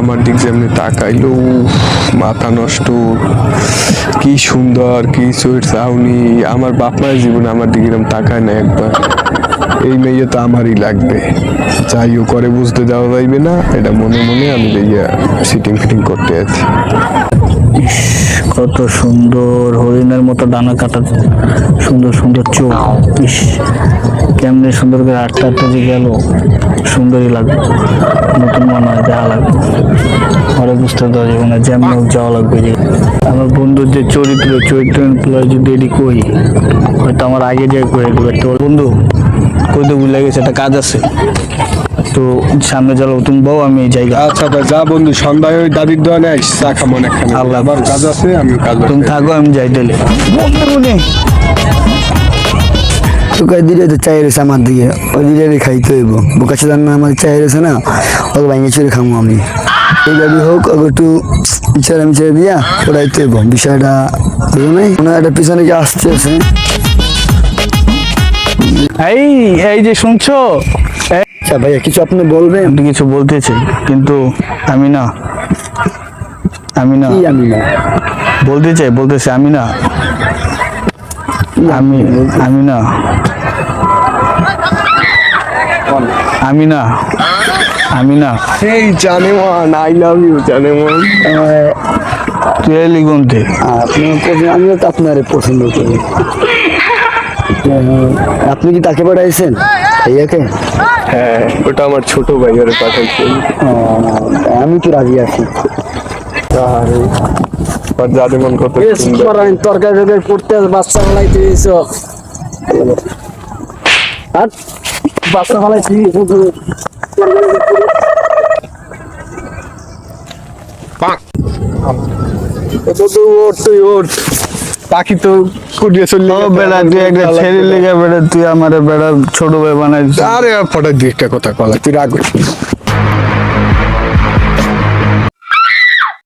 আমার দিক যেমনি তাকাইলো, মাথা নষ্ট, কি সুন্দর, কি সুইট চাউনি, আমার বাপ মায়ের জীবনে আমার দিকে এরকম তাকায় না একবার। এই মেয়ে তো আমারই লাগবে। যাই ও করে বুঝতে দেওয়া যাইবে না, এটা মনে মনে আমি যাইয়া সিটিং ফিটিং করতে আছি। কত সুন্দর হরিণের মতো ডানা কাটা, সুন্দর সুন্দর চোখ কেমনে সুন্দর করে আটটা আটটা যে গেল সুন্দরই লাগবে নতুন মনে হয় যাওয়া লাগবে ঘরে বুঝতে দেওয়া যাবে না যেমন হোক যাওয়া লাগবে যে। আমার বন্ধুর যে চরিত্র চরিত্র যদি এটি কই হয়তো আমার আগে যে করে দেবে তো বন্ধু কইতে ভুলে গেছে একটা কাজ আছে। তো সামনে চলো তুমি বউ আমি এই জায়গা আচ্ছা ভাই যা বন্ধু সন্ধ্যায় ওই দাদির দোকানে আইস চা খাব একখানে আল্লাহ আবার কাজ আছে আমি কাজ তুমি থাকো আমি যাই তাহলে। তোকে দিলে তো চাই রয়েছে আমার দিকে ওই দিলে খাইতে হইব। বোকা ছিলাম না আমার চাই রয়েছে না ওকে ভাঙে চুরে খামো আমি। এই গাড়ি হোক ওকে একটু ইচ্ছারে মিছারে দিয়া পড়াইতে হইব। বিষয়টা বুঝো নাই? হয় একটা পিছনে কি আসতেছে এই এই যে শুনছো? আচ্ছা ভাইয়া কিছু আপনি বলবেন? আমি কিছু বলতে চাই কিন্তু আমি না। আমি না। আমি না? বলতে চাই বলতে চাই আমি না। আমি আমি না আমি না আমি না এই জানে মান আই লাভ ইউ জানে মান তুই এলি গুনতে আমিও তো আপনার পছন্দ করি। আপনি কি তাকে পাঠাইছেন? ভাইয়াকে? হ্যাঁ ওটা আমার ছোট ভাই ওরে পাঠাইছে। আমি তো রাজি আছি। আরে আর জানে মন কত সুন্দর তরকারি টরকারি করতে বাচ্চা ফেলাইতে আর বাচ্চা ফেলাইছি পাখি তো কুড়িয়ে চললে বেড়া তুই একটা ছেলে লেগে বেড়া তুই আমার বেড়া ছোট ভাই বানাই আরে ফটো দুই একটা কথা কলা তুই রাগ।